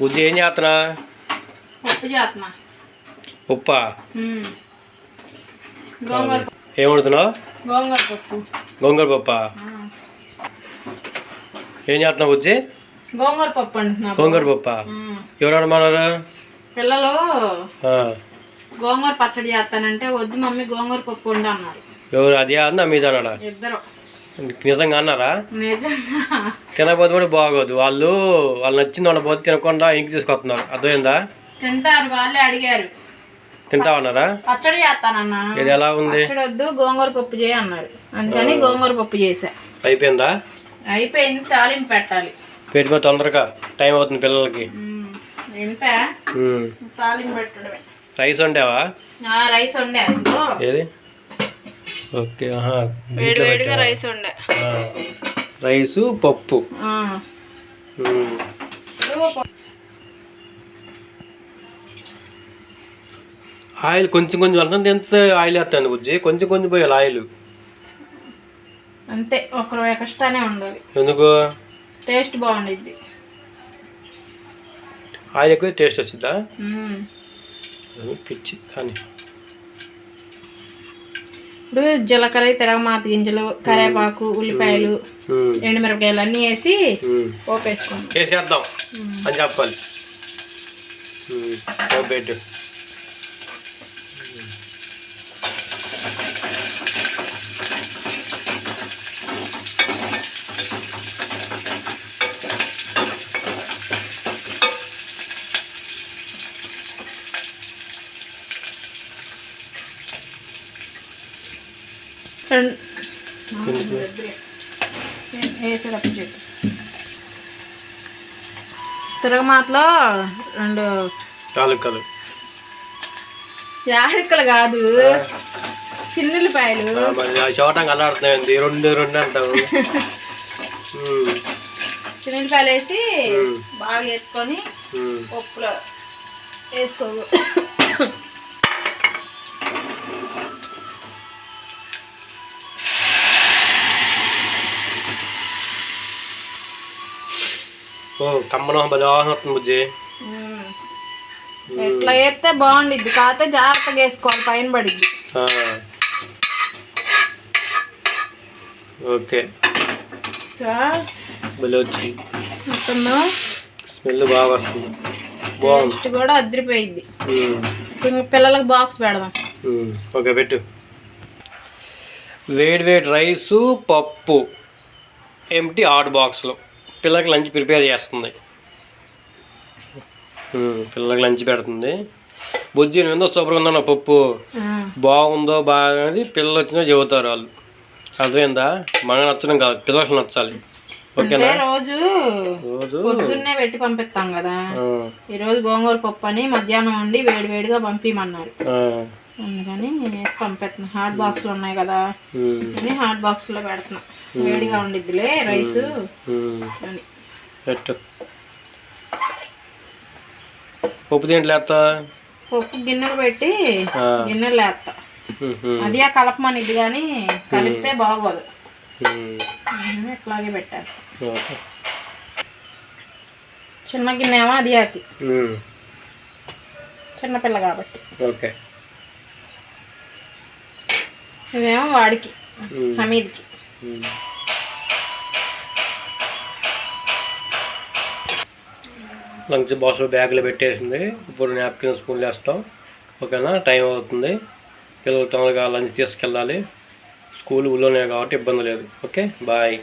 బుజ్జి ఏం చేస్తున్నా? ఉప్పు చేస్తున్నా. ఉప్పా. ఏం వండుతున్నావు? గోంగూర పప్పు. గోంగూర పప్పా? ఆ. ఏం చేస్తున్నావు బుజ్జి? గోంగూర పప్పు అంటున్నా గోంగూర పప్పా. ఎవరు అనమన్నారు పిల్లలు. గోంగూర పచ్చడి చేస్తానంటే వద్దు మమ్మీ గోంగూర పప్పు వండు అన్నారు. ఎవరు అది అన్నా మీద ఇద్దరు. నిజంగా అన్నారా? తినకపోతే కూడా బాగోదు. వాళ్ళు వాళ్ళు నచ్చింది వండపోతే తినకుండా ఇంటికి తీసుకొస్తున్నారు. అర్థమైందా? తింటారు వాళ్ళే అడిగారు. తింటావన్నారా పచ్చడి చేస్తానన్నా. ఇది ఎలా ఉంది? వద్దు గోంగూర పప్పు చేయి అన్నారు. అందుకని గోంగూర పప్పు చేసా అయిపోయిందా? అయిపోయింది తాలింపు పెట్టాలి. పెట్టుకో తొందరగా. టైం అవుతుంది పిల్లలకి. రైస్ వండావా? రైస్ వండా. ఏది? ఓకే వేడి వేడిగా రైస్ ఆ. రైసు పప్పు. ఆయిల్ కొంచెం కొంచెం అంత ఎంత ఆయిల్ వేస్తాను బుజ్జి? కొంచెం కొంచెం పోయాలి ఆయిల్. అంతే ఒక ఎక్స్ట్రానే ఉండాలి. ఎందుకు? టేస్ట్ బాగుండిద్ది. ఆయిల్ ఎక్కువ టేస్ట్ వచ్చిందా. పిచ్చి కానీ. ఇప్పుడు జీలకర్ర తిరగమాత గింజలు కరివేపాకు ఉల్లిపాయలు. ఎండుమిరపకాయలు అన్నీ వేసి ఉమ్. పోపేసుకోండి చేసేద్దాం అని చెప్పాలి. వేసేటప్పుడు చెప్పు తిరగమాతలో రెండు తాలూకాలు. యాలక్కలు కాదు. ఆ. చోటంగా అల్లాడుతున్నాయండి. రెండు రెండు అంటావు. ఉమ్. చిన్నుల్లిపాయలు వేసి. బాగా వేసుకొని. పప్పులో వేసుకో. వాసన వస్తుంది బుజ్జి. ఎట్లా వేస్తే బాగుండిద్ది. కాకపోతే జాగ్రత్తగా వేసుకోవాలి పైన పడిద్ది. ఓకే. మొత్తం స్మెల్ బాగా వస్తుంది. బాగుంది. కూడా. ఇంక పిల్లలకు బాక్స్ పెడదాం. ఓకే పెట్టు. వేడి వేడి రైసు పప్పు. ఎంటీ హాట్ బాక్స్లో పిల్లలకి లంచ్ ప్రిపేర్ చేస్తుంది. ఉమ్, పిల్లలకి లంచ్ పెడుతుంది. బుజ్జి ఎంతో సూపర్గా ఉందన్న పప్పు. ఆ. బాగుందో బాగా అనేది పిల్లలు వచ్చినా చెబుతారు వాళ్ళు. అర్థమైందా? మనకు నచ్చడం కాదు పిల్లలకు నచ్చాలి. ఓకేనా? రోజు రోజు పొద్దున్నే పెట్టి పంపిస్తాం కదా. ఈ రోజు గోంగూర పప్పు అని మధ్యాహ్నం వండి వేడి వేడిగా పంపించమన్నారు ఆ, అందుకని పంపిస్తున్నా. హాట్ బాక్స్లు ఉన్నాయి కదా. హాట్ బాక్స్లో పెడుతున్నా. వేడిగా ఉండిద్దిలే రైస్. అని. పెట్టు. పప్పు దేంట్లో వేస్తా? పప్పు గిన్నెలు పెట్టి గిన్నెలు వేస్తా. ఉమ్, అది ఆ కలపమనిద్ది కానీ కలిపితే బాగోదు. ఇట్లాగే పెట్టాను ఓకే. చిన్న గిన్నె ఏమో అది ఆకి. చిన్నపిల్ల కాబట్టి. ఓకే. ఇదేమో వాడికి హమీద్కి. లంచ్ బాక్స్లో బ్యాగ్లో పెట్టేసింది. ఇప్పుడు నాప్కిన్ స్పూన్లు వేస్తాం ఓకేనా? టైం అవుతుంది. పిల్లలు తొందరగా లంచ్ తీసుకెళ్ళాలి. స్కూల్ ఊళ్ళోనే కాబట్టి ఇబ్బంది లేదు. ఓకే? బాయ్